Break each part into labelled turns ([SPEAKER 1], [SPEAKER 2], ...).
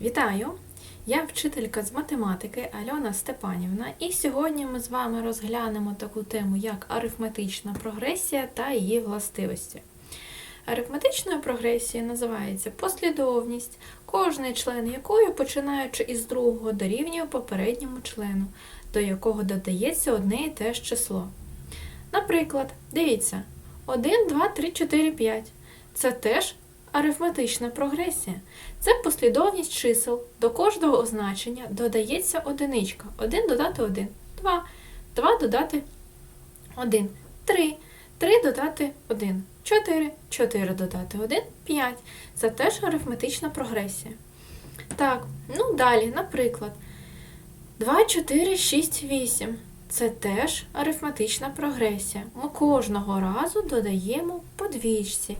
[SPEAKER 1] Вітаю! Я вчителька з математики Альона Степанівна, і сьогодні ми з вами розглянемо таку тему, як арифметична прогресія та її властивості. Арифметичною прогресією називається послідовність, кожний член якої, починаючи із другого, дорівнює попередньому члену, до якого додається одне і те ж число. Наприклад, дивіться, 1, 2, 3, 4, 5. Це теж арифметична прогресія. Це послідовність чисел. До кожного означення додається одиничка. 1 додати 1, 2, 2 додати 1, 3, 3 додати 1, 4, 4 додати 1, 5. Це теж арифметична прогресія. Так, ну далі, наприклад, 2, 4, 6, 8. Це теж арифметична прогресія. Ми кожного разу додаємо по двічці.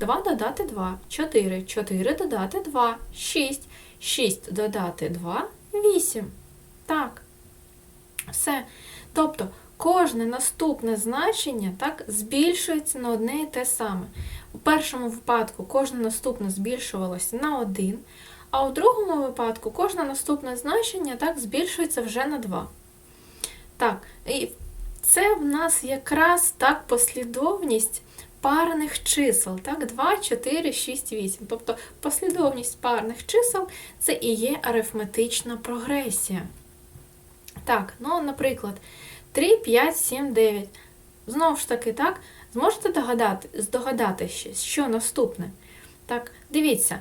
[SPEAKER 1] 2 додати 2, 4, 4 додати 2, 6, 6 додати 2, 8. Так. Все. Тобто, кожне наступне значення так, збільшується на одне і те саме. У першому випадку кожне наступне збільшувалося на 1, а у другому випадку кожне наступне значення так, збільшується вже на 2. Так, і це в нас якраз так послідовність парних чисел. Так, 2, 4, 6, 8. Тобто послідовність парних чисел це і є арифметична прогресія. Так, ну, наприклад, 3, 5, 7, 9. Знову ж таки, так, зможете догадати, здогадатися, що наступне? Так, дивіться,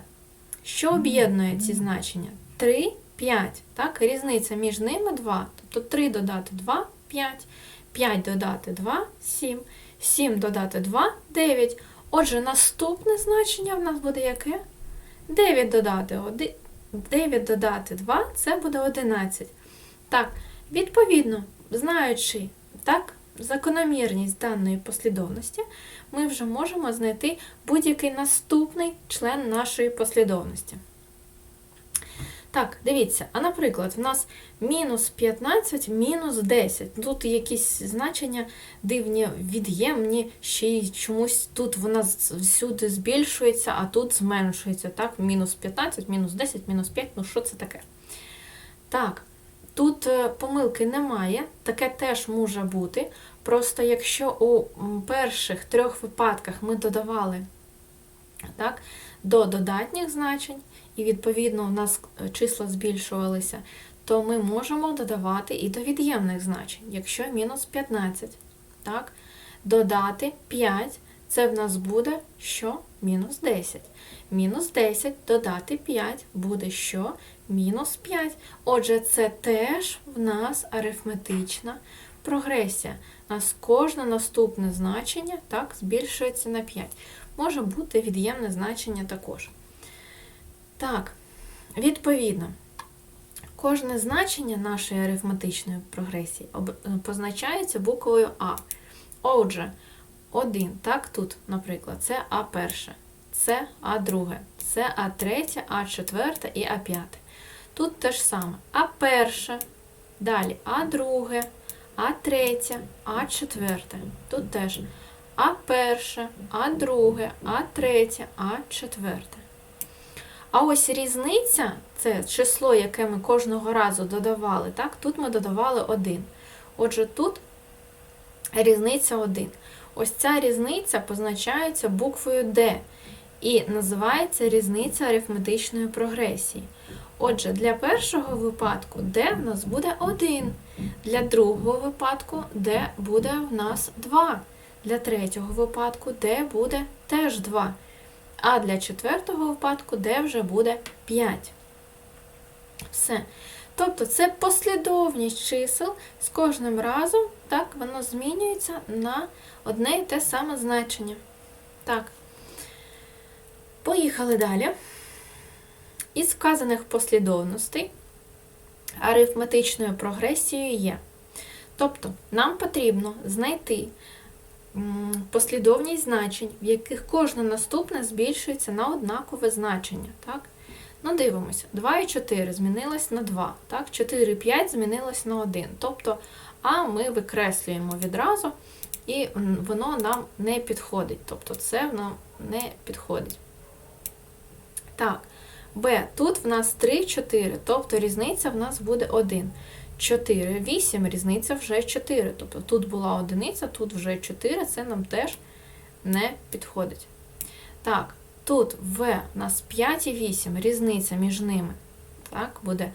[SPEAKER 1] що об'єднує ці значення? 3, 5. Так, різниця між ними 2. Тобто 3 додати 2, 5, 5 додати 2, 7. 7 додати 2 9. Отже, наступне значення в нас буде яке? 9 додати 1, 9 додати 2 це буде 11. Так, відповідно, знаючи так, закономірність даної послідовності, ми вже можемо знайти будь-який наступний член нашої послідовності. Так, дивіться, а наприклад, в нас мінус 15, мінус 10. Тут якісь значення дивні, від'ємні, ще й чомусь тут вона всюди збільшується, а тут зменшується. Так, мінус 15, мінус 10, мінус 5, ну що це таке? Так, тут е, помилки немає, таке теж може бути. Просто якщо у перших трьох випадках ми додавали так, до додатніх значень, і, відповідно, у нас числа збільшувалися, то ми можемо додавати і до від'ємних значень, якщо мінус 15. Так? Додати 5, це в нас буде що? Мінус 10. Мінус 10 додати 5 буде що? Мінус 5. Отже, це теж в нас арифметична прогресія. У нас кожне наступне значення так, збільшується на 5. Може бути від'ємне значення також. Так, відповідно, кожне значення нашої арифметичної прогресії позначається буквою А. Отже, 1, так, тут, наприклад, це А перше, це А друге, це А третє, А четверте і А п'яте. Тут те ж саме А перше, далі А друге, А третє, А четверте. Тут теж А перше, А друге, А ось різниця це число, яке ми кожного разу додавали. так? Тут ми додавали 1. Отже, тут різниця 1. Ось ця різниця позначається буквою D і називається різниця арифметичної прогресії. Отже, для першого випадку D в нас буде 1. Для другого випадку D буде в нас 2. Для третього випадку D буде теж 2 а для четвертого випадку, де вже буде 5. Все. Тобто це послідовність чисел з кожним разом, так, воно змінюється на одне і те саме значення. Так. Поїхали далі. Із вказаних послідовностей арифметичною прогресією є. Тобто, нам потрібно знайти послідовність значень, в яких кожне наступне збільшується на однакове значення. Так? Ну, дивимося, 2 і 4 змінилось на 2, так? 4 і 5 змінилось на 1. Тобто А ми викреслюємо відразу, і воно нам не підходить. Тобто це нам не підходить. Так, Б. Тут в нас 3, 4, тобто різниця в нас буде 1. 4, 8, різниця вже 4. Тобто тут була одиниця, тут вже 4, це нам теж не підходить. Так, тут В у нас 5 і 8, різниця між ними. Так, буде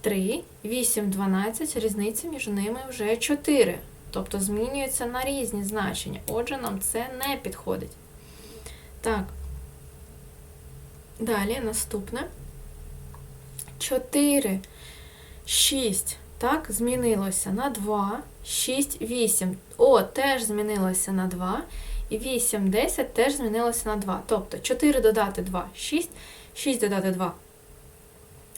[SPEAKER 1] 3, 8, 12, різниця між ними вже 4. Тобто змінюється на різні значення. Отже, нам це не підходить. Так. Далі наступне. 4, 6. Так, змінилося на 2, 6, 8. О, теж змінилося на 2. І 8, 10 теж змінилося на 2. Тобто 4 додати 2, 6, 6 додати 2,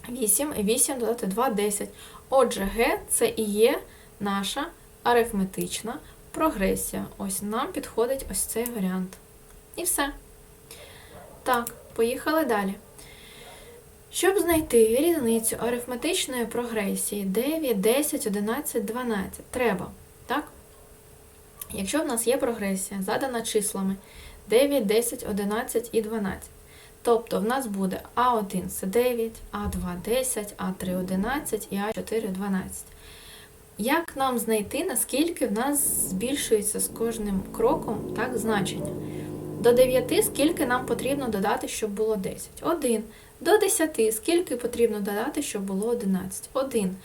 [SPEAKER 1] 8, 8 додати 2, 10. Отже, Г це і є наша арифметична прогресія. Ось нам підходить ось цей варіант. І все. Так, поїхали далі. Щоб знайти різницю арифметичної прогресії 9, 10, 11, 12, треба, так? Якщо в нас є прогресія, задана числами 9, 10, 11 і 12. Тобто в нас буде А1 це 9, А2 10, А3 11 і А4 12. Як нам знайти, наскільки в нас збільшується з кожним кроком так, значення? До 9 скільки нам потрібно додати, щоб було 10? 1. До 10 скільки потрібно додати, щоб було 11? 1.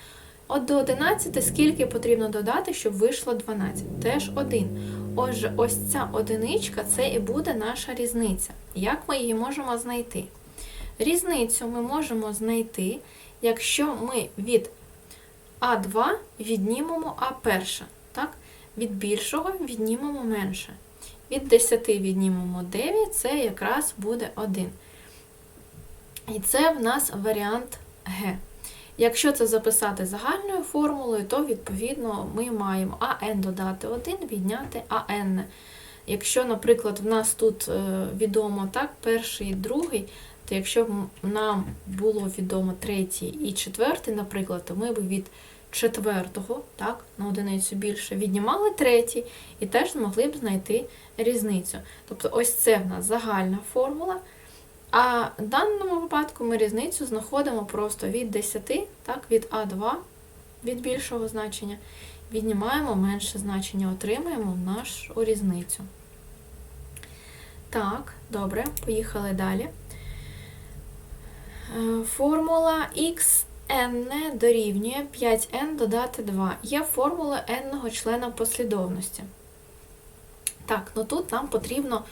[SPEAKER 1] От до 11 скільки потрібно додати, щоб вийшло 12? Теж 1. Отже, ось ця одиничка це і буде наша різниця. Як ми її можемо знайти? Різницю ми можемо знайти, якщо ми від А2 віднімемо А1. Так? Від більшого віднімемо менше. Від 10 віднімемо 9, це якраз буде 1. І це в нас варіант Г. Якщо це записати загальною формулою, то відповідно ми маємо АН додати 1, відняти АН. Якщо, наприклад, в нас тут е, відомо так, перший і другий, то якщо б нам було відомо третій і четвертий, наприклад, то ми б від четвертого, так, на одиницю більше, віднімали третій і теж змогли б знайти різницю. Тобто ось це в нас загальна формула. А в даному випадку ми різницю знаходимо просто від 10, так, від А2, від більшого значення, віднімаємо менше значення, отримаємо нашу різницю. Так, добре, поїхали далі. Е, Формула xn дорівнює 5n додати 2. Є формула n члена послідовності. Так, ну тут нам потрібно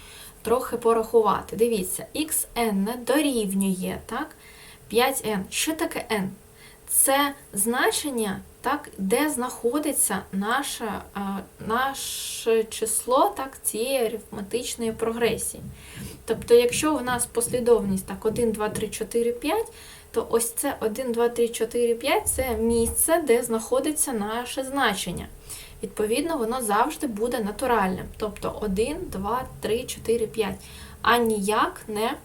[SPEAKER 1] трохи порахувати. Дивіться, xn дорівнює так, 5n. Що таке n? Це значення, так, де знаходиться наше, наше число так, цієї арифметичної прогресії. Тобто, якщо у нас послідовність так, 1, 2, 3, 4, 5, то ось це 1, 2, 3, 4, 5 це місце, де знаходиться наше значення. Відповідно, воно завжди буде натуральним. Тобто 1, 2, 3, 4, 5. А ніяк не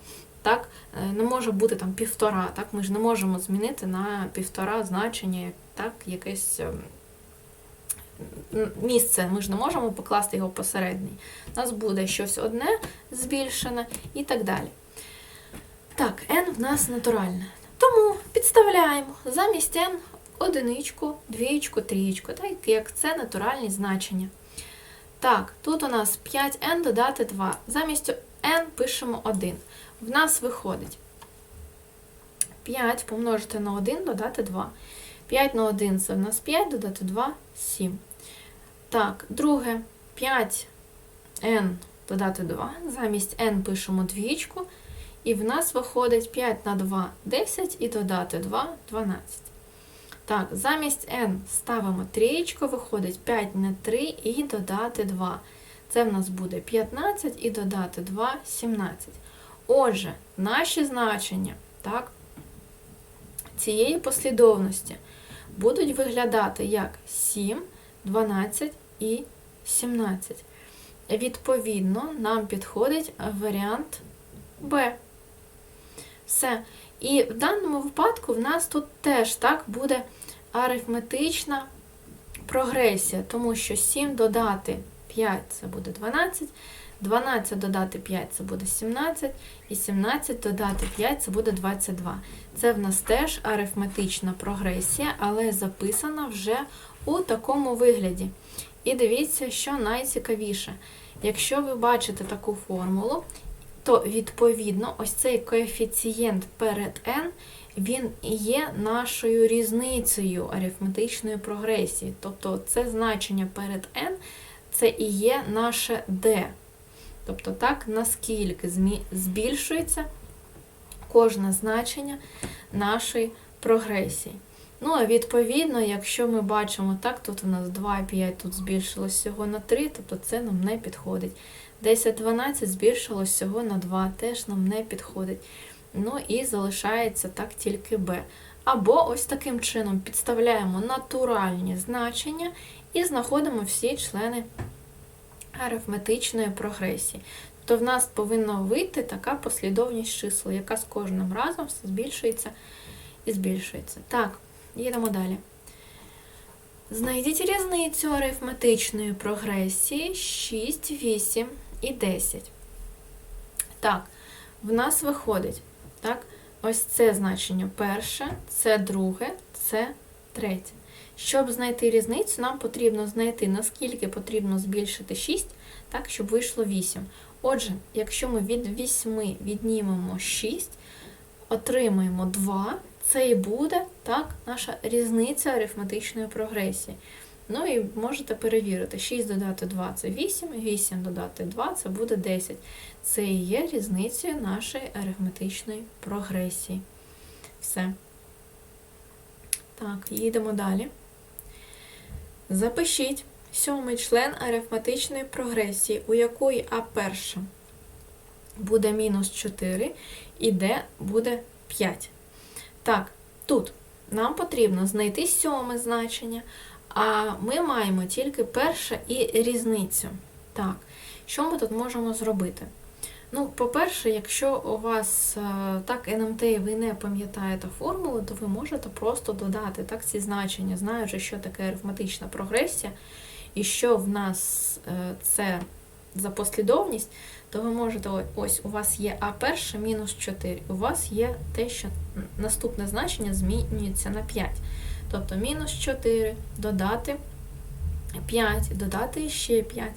[SPEAKER 1] так, не може бути там півтора. Так? Ми ж не можемо змінити на півтора значення так, якесь місце. Ми ж не можемо покласти його посередній. У нас буде щось одне збільшене і так далі. Так, n в нас натуральне. Тому підставляємо замість n одиничку, двієчку, трієчку, так як це натуральні значення. Так, тут у нас 5n додати 2. Замість n пишемо 1. В нас виходить 5 помножити на 1 додати 2. 5 на 1 це в нас 5, додати 2 7. Так, друге 5n додати 2. Замість n пишемо двічку. І в нас виходить 5 на 2 10 і додати 2 12. Так, замість n ставимо трієчку, виходить 5 на 3 і додати 2. Це в нас буде 15 і додати 2 17. Отже, наші значення так, цієї послідовності будуть виглядати як 7, 12 і 17. Відповідно, нам підходить варіант Б. Все. І в даному випадку в нас тут теж так буде арифметична прогресія, тому що 7 додати 5 це буде 12, 12 додати 5 це буде 17, і 17 додати 5 це буде 22. Це в нас теж арифметична прогресія, але записана вже у такому вигляді. І дивіться, що найцікавіше. Якщо ви бачите таку формулу, то відповідно ось цей коефіцієнт перед n, він є нашою різницею арифметичної прогресії. Тобто це значення перед n це і є наше d. Тобто так, наскільки збільшується кожне значення нашої прогресії. Ну, а відповідно, якщо ми бачимо, так, тут у нас 2,5, тут збільшилось всього на 3, тобто це нам не підходить. 10-12 збільшилось всього на 2, теж нам не підходить. Ну і залишається так тільки b. Або ось таким чином підставляємо натуральні значення і знаходимо всі члени арифметичної прогресії. То в нас повинна вийти така послідовність чисел, яка з кожним разом все збільшується і збільшується. Так, їдемо далі. Знайдіть різницю арифметичної прогресії 6, 8 і 10. Так, в нас виходить, так, ось це значення перше, це друге, це третє. Щоб знайти різницю, нам потрібно знайти, наскільки потрібно збільшити 6, так, щоб вийшло 8. Отже, якщо ми від 8 віднімемо 6, отримаємо 2, це і буде так, наша різниця арифметичної прогресії. Ну і можете перевірити, 6 додати 2 це 8, 8 додати 2 це буде 10. Це і є різницею нашої арифметичної прогресії. Все. Так, їдемо далі. Запишіть сьомий член арифметичної прогресії, у якої А перша буде мінус 4 і Д буде 5. Так, тут нам потрібно знайти сьоме значення, а ми маємо тільки перше і різницю. Так, що ми тут можемо зробити? Ну, по-перше, якщо у вас е, так НМТ і ви не пам'ятаєте формулу, то ви можете просто додати так ці значення, знаючи, що таке арифметична прогресія, і що в нас е, це за послідовність, то ви можете, ось у вас є А перше мінус 4, у вас є те, що наступне значення змінюється на 5. Тобто мінус 4 додати 5, додати ще 5.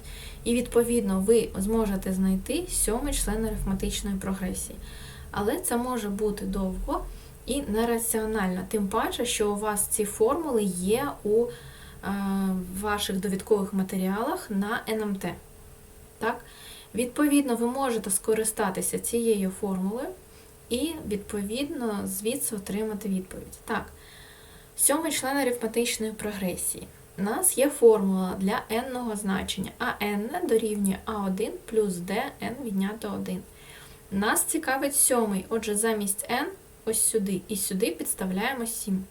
[SPEAKER 1] І, відповідно, ви зможете знайти сьомий член арифметичної прогресії. Але це може бути довго і нераціонально. Тим паче, що у вас ці формули є у е, ваших довідкових матеріалах на НМТ. Так? Відповідно, ви можете скористатися цією формулою і, відповідно, звідси отримати відповідь. Так, сьомий член арифметичної прогресії. У нас є формула для n значення, а n дорівнює А1 плюс dn віднято 1. Нас цікавить сьомий, отже, замість n ось сюди і сюди підставляємо 7.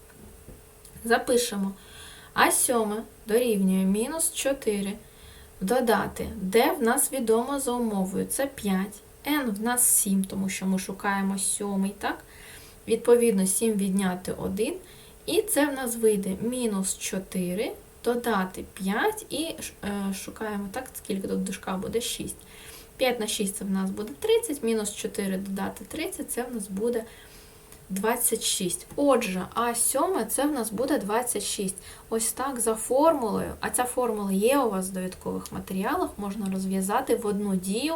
[SPEAKER 1] Запишемо А7 дорівнює мінус 4 додати, d в нас відомо за умовою, це 5, n в нас 7, тому що ми шукаємо 7, так? Відповідно, 7 відняти 1. І це в нас вийде мінус 4, додати 5 і е, шукаємо, так, скільки тут дужка буде 6. 5 на 6 це в нас буде 30, мінус 4 додати 30, це в нас буде 26. Отже, А7 це в нас буде 26. Ось так за формулою. А ця формула є у вас в довідкових матеріалах, можна розв'язати в одну дію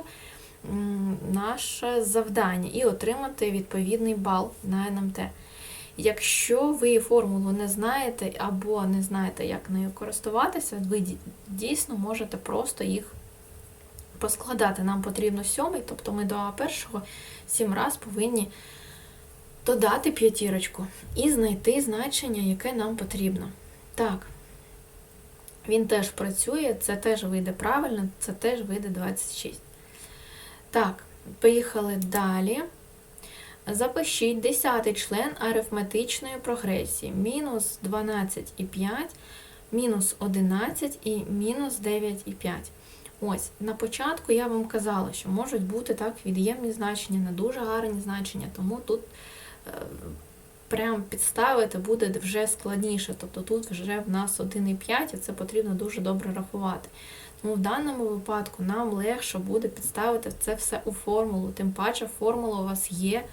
[SPEAKER 1] наше завдання і отримати відповідний бал на НМТ. Якщо ви формулу не знаєте або не знаєте, як нею користуватися, ви дійсно можете просто їх поскладати. Нам потрібно сьомий, тобто ми до А1 сім раз повинні додати п'ятірочку і знайти значення, яке нам потрібно. Так, він теж працює, це теж вийде правильно, це теж вийде 26. Так, поїхали далі. Запишіть 10 член арифметичної прогресії. Мінус 12,5, мінус 11 і мінус 9,5. Ось, на початку я вам казала, що можуть бути так від'ємні значення, не дуже гарні значення, тому тут прям підставити буде вже складніше. Тобто тут вже в нас 1,5, і це потрібно дуже добре рахувати. Тому в даному випадку нам легше буде підставити це все у формулу. Тим паче формула у вас є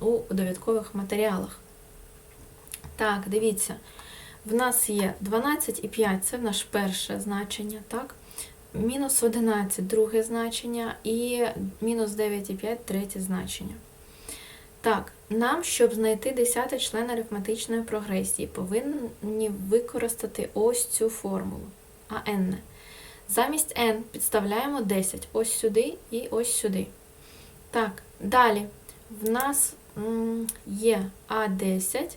[SPEAKER 1] у довідкових матеріалах. Так, дивіться, в нас є 12,5 це наше перше значення, так? Мінус 11 друге значення і мінус 9,5 третє значення. Так, нам, щоб знайти 10 член арифметичної прогресії, повинні використати ось цю формулу АН. Замість n підставляємо 10 ось сюди і ось сюди. Так, далі в нас є А10.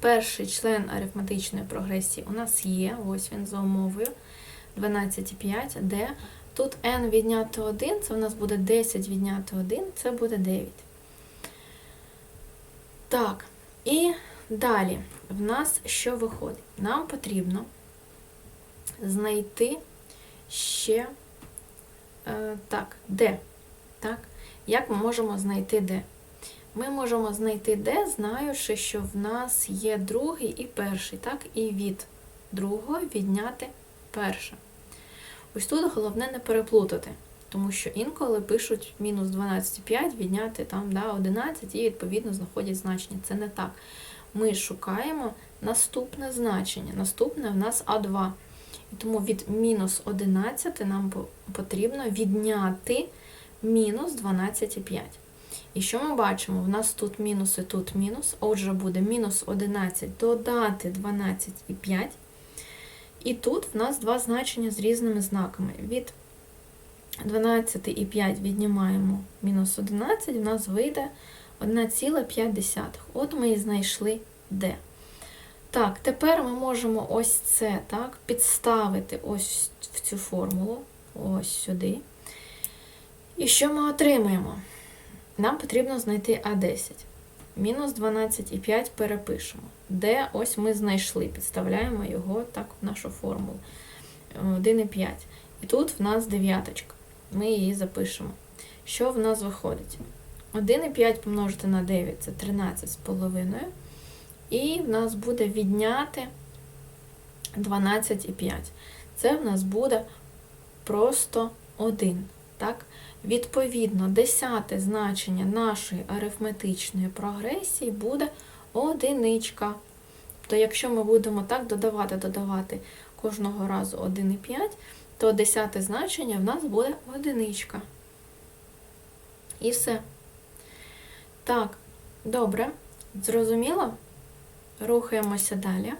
[SPEAKER 1] Перший член арифметичної прогресії у нас є, ось він за умовою 12,5, де тут n відняти 1, це у нас буде 10 відняти 1, це буде 9. Так, і далі в нас що виходить? Нам потрібно знайти ще е, так, де. Так? Як ми можемо знайти де? Ми можемо знайти де, знаючи, що в нас є другий і перший, так, і від другого відняти перше. Ось тут головне не переплутати, тому що інколи пишуть мінус 12,5 відняти там, да, 11 і відповідно знаходять значення. Це не так. Ми шукаємо наступне значення. Наступне в нас А2. І тому від мінус 11 нам потрібно відняти мінус 12,5. І що ми бачимо? У нас тут мінус і тут мінус. Отже, буде мінус 11 додати 12,5. І тут в нас два значення з різними знаками. Від 12,5 віднімаємо мінус 11, в нас вийде 1,5. От ми і знайшли D. Так, тепер ми можемо ось це так, підставити ось в цю формулу, ось сюди. І що ми отримаємо? Нам потрібно знайти А10. Мінус 12,5 перепишемо. Де ось ми знайшли, підставляємо його так в нашу формулу. 1,5. І тут в нас дев'яточка. Ми її запишемо. Що в нас виходить? 1,5 помножити на 9 це 13,5. І в нас буде відняти 12,5. Це в нас буде просто 1. Так? Відповідно, десяте значення нашої арифметичної прогресії буде одиничка. То якщо ми будемо так додавати, додавати кожного разу 1,5, то десяте значення в нас буде одиничка. І все. Так, добре, зрозуміло? Рухаємося далі.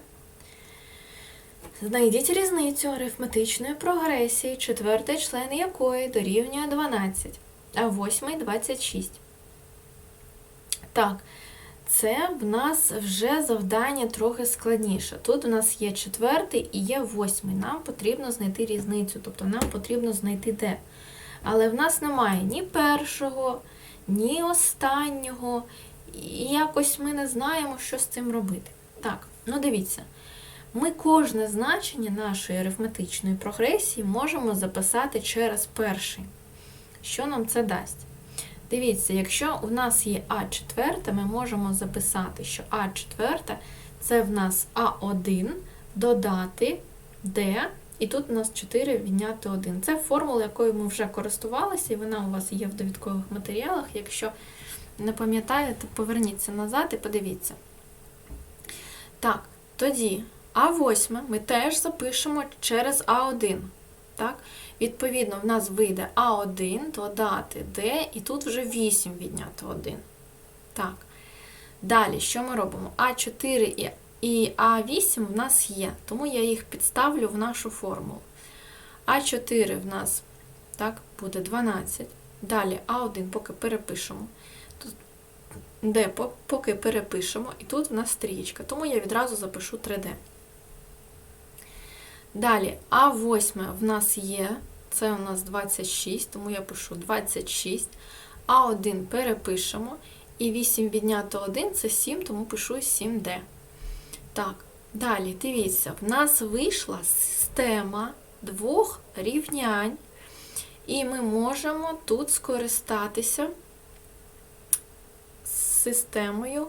[SPEAKER 1] Знайдіть різницю арифметичної прогресії, четвертий член якої дорівнює 12, а восьмий 26. Так, це в нас вже завдання трохи складніше. Тут у нас є четвертий і є восьмий. Нам потрібно знайти різницю, тобто нам потрібно знайти де. Але в нас немає ні першого, ні останнього, і якось ми не знаємо, що з цим робити. Так, ну дивіться. Ми кожне значення нашої арифметичної прогресії можемо записати через перший. Що нам це дасть? Дивіться, якщо у нас є А4, ми можемо записати, що А4 це в нас А1 додати Д, і тут у нас 4 відняти 1. Це формула, якою ми вже користувалися, і вона у вас є в довідкових матеріалах. Якщо не пам'ятаєте, поверніться назад і подивіться. Так, тоді. А8 ми теж запишемо через А1. Так? Відповідно, в нас вийде А1 додати D, і тут вже 8 відняти 1. Так. Далі, що ми робимо? А4 і А8 в нас є, тому я їх підставлю в нашу формулу. А4 в нас так, буде 12. Далі А1 поки перепишемо. Тут D поки перепишемо, і тут в нас стрічка, тому я відразу запишу 3D. Далі, А8 в нас є, це у нас 26, тому я пишу 26. А1 перепишемо. І 8 відняти 1 це 7, тому пишу 7D. Так, далі, дивіться, в нас вийшла система двох рівнянь, і ми можемо тут скористатися системою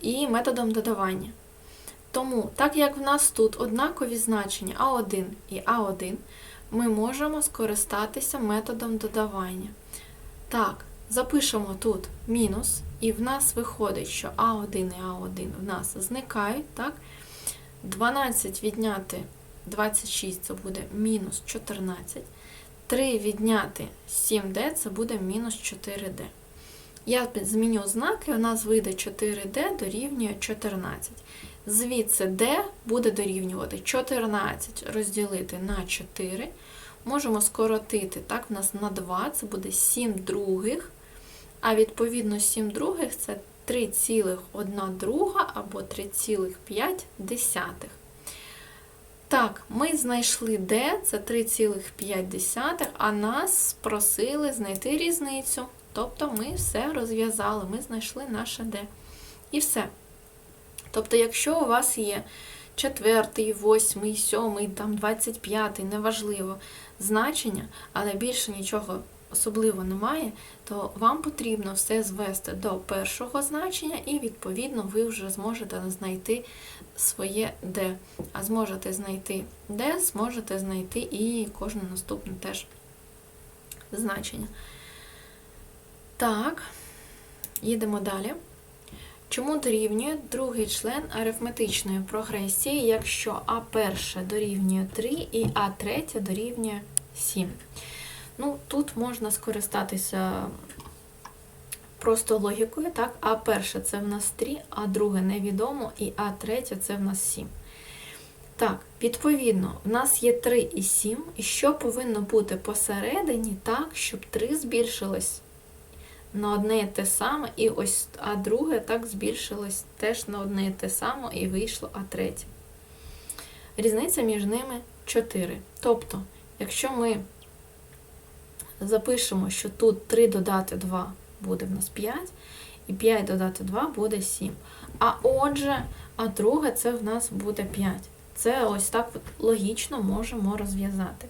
[SPEAKER 1] і методом додавання. Тому, так як в нас тут однакові значення А1 і А1, ми можемо скористатися методом додавання. Так, запишемо тут мінус, і в нас виходить, що А1 і А1 в нас зникають. так? 12 відняти 26 це буде мінус 14. 3 відняти 7D це буде мінус 4D. Я зміню знаки, у нас вийде 4D дорівнює 14. Звідси D буде дорівнювати 14 розділити на 4. Можемо скоротити, так, в нас на 2, це буде 7 других. А відповідно 7 других це 3,1 друга або 3,5. Так, ми знайшли D, це 3,5, а нас просили знайти різницю. Тобто ми все розв'язали, ми знайшли наше D. І все. Тобто, якщо у вас є четвертий, восьмий, сьомий, там 25, неважливо значення, але більше нічого особливо немає, то вам потрібно все звести до першого значення, і, відповідно, ви вже зможете знайти своє D. А зможете знайти D, зможете знайти і кожне наступне теж значення. Так, їдемо далі. Чому дорівнює другий член арифметичної прогресії, якщо А перше дорівнює 3 і А третє дорівнює 7? Ну, тут можна скористатися просто логікою, так? А перше це в нас 3, а друге невідомо, і А третє це в нас 7. Так, відповідно, в нас є 3 і 7, і що повинно бути посередині так, щоб 3 збільшилось на одне і те саме, і ось А друге так збільшилось теж на одне і те саме, і вийшло А третє. Різниця між ними 4. Тобто, якщо ми запишемо, що тут 3 додати 2 буде в нас 5, і 5 додати 2 буде 7. А отже, а друге це в нас буде 5. Це ось так логічно можемо розв'язати.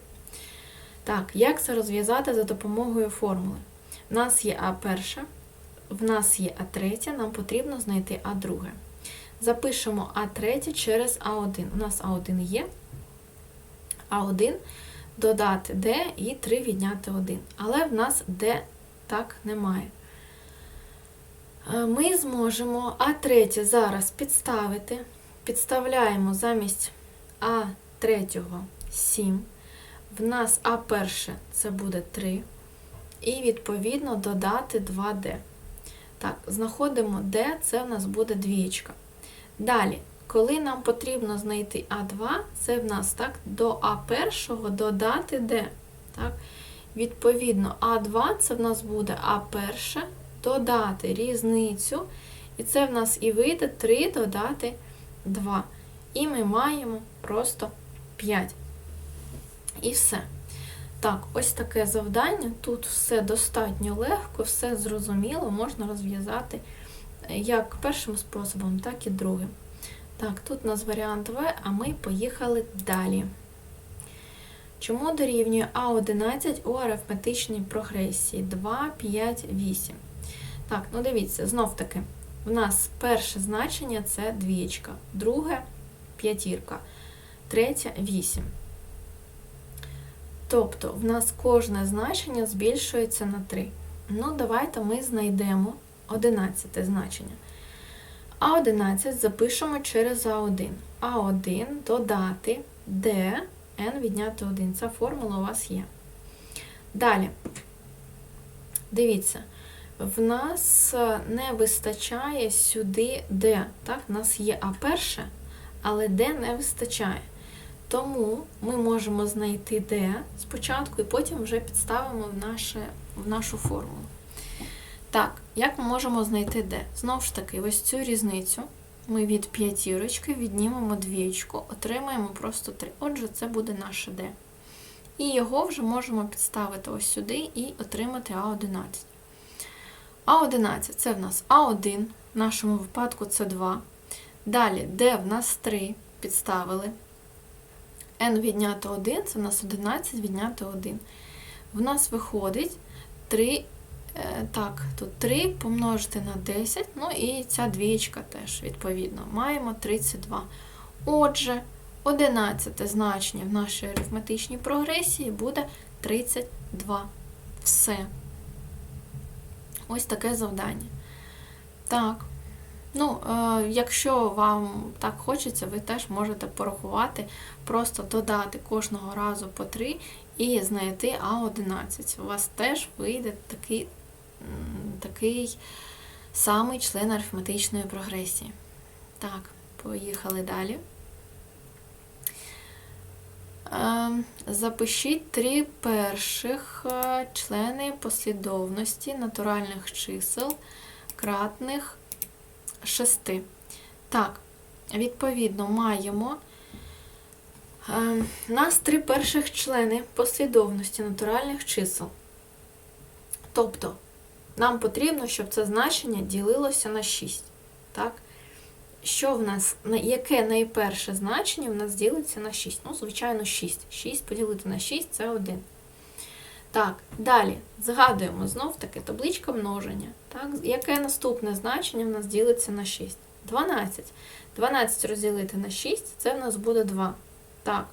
[SPEAKER 1] Так, як це розв'язати за допомогою формули? У нас є А перше, в нас є А третє, нам потрібно знайти А друге. Запишемо А третє через А1. У нас А1 є. А1 додати D і 3 відняти 1. Але в нас D так немає. Е, Ми зможемо А3 зараз підставити. Підставляємо замість А3 7. В нас А1 це буде 3. І, відповідно, додати 2D. Так, знаходимо D, це в нас буде двієчка. Далі, коли нам потрібно знайти А2, це в нас так, до А1 додати D. Так? Відповідно, А2 це в нас буде А1, додати різницю. І це в нас і вийде 3 додати 2. І ми маємо просто 5. І все. Так, ось таке завдання. Тут все достатньо легко, все зрозуміло, можна розв'язати як першим способом, так і другим. Так, тут у нас варіант В, а ми поїхали далі. Чому дорівнює А11 у арифметичній прогресії 2, 5, 8? Так, ну дивіться, знов таки, в нас перше значення це двієчка, друге п'ятірка, третє 8. Тобто, в нас кожне значення збільшується на 3. Ну, давайте ми знайдемо 11 значення. А11 запишемо через А1. А1 додати D, n відняти 1. Ця формула у вас є. Далі, дивіться, в нас не вистачає сюди D. Так, в нас є А1, але D не вистачає. Тому ми можемо знайти D спочатку і потім вже підставимо в, наше, в нашу формулу. Так, як ми можемо знайти D? Знову ж таки, ось цю різницю ми від п'ятірочки віднімемо двічку, отримаємо просто 3. Отже, це буде наше D. І його вже можемо підставити ось сюди і отримати А11. А11 це в нас А1, в нашому випадку це 2. Далі D в нас 3 підставили n відняти 1, це в нас 11 відняти 1. В нас виходить 3, так, тут 3 помножити на 10, ну і ця двічка теж, відповідно, маємо 32. Отже, Одинадцяте значення в нашій арифметичній прогресії буде 32. Все. Ось таке завдання. Так. Ну, е, якщо вам так хочеться, ви теж можете порахувати, просто додати кожного разу по 3 і знайти А11. У вас теж вийде такий, такий самий член арифметичної прогресії. Так, поїхали далі. Е, Запишіть три перших е, члени послідовності натуральних чисел кратних 6. Так, відповідно, маємо е, у нас три перших члени послідовності натуральних чисел. Тобто, нам потрібно, щоб це значення ділилося на 6. Так? Що в нас, яке найперше значення в нас ділиться на 6? Ну, звичайно, 6. 6 поділити на 6 це 1. Так, далі згадуємо знов таки табличка множення. Так, яке наступне значення в нас ділиться на 6? 12. 12 розділити на 6 це в нас буде 2. Так.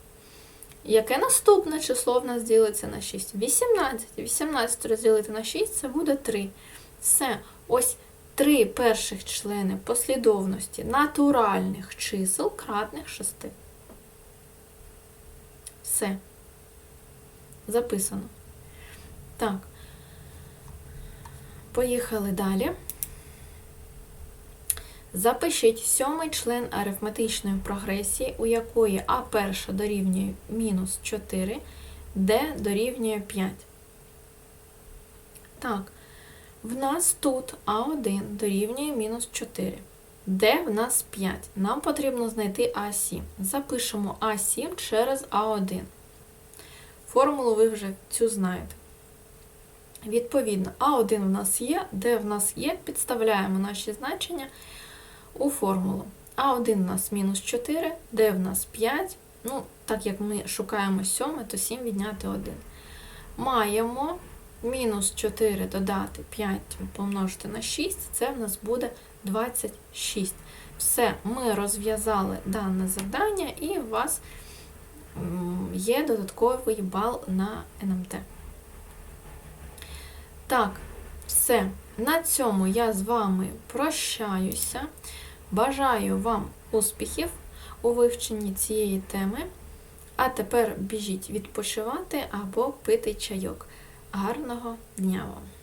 [SPEAKER 1] Яке наступне число в нас ділиться на 6? 18. 18 розділити на 6 це буде 3. Все. Ось три перших члени послідовності натуральних чисел кратних 6. Все. Записано. Так. Поїхали далі. Запишіть сьомий член арифметичної прогресії, у якої А перша дорівнює мінус 4, Д дорівнює 5. Так, в нас тут А1 дорівнює мінус 4. Д в нас 5. Нам потрібно знайти А7. Запишемо А7 через А1. Формулу ви вже цю знаєте. Відповідно, А1 в нас є, Д в нас є, підставляємо наші значення у формулу. А1 у нас мінус 4, Д в нас 5. Ну, так як ми шукаємо 7, то 7 відняти 1. Маємо мінус 4 додати 5 помножити на 6, це в нас буде 26. Все, ми розв'язали дане завдання, і у вас є додатковий бал на НМТ. Так, все. На цьому я з вами прощаюся. Бажаю вам успіхів у вивченні цієї теми. А тепер біжіть відпочивати або пити чайок. Гарного дня вам!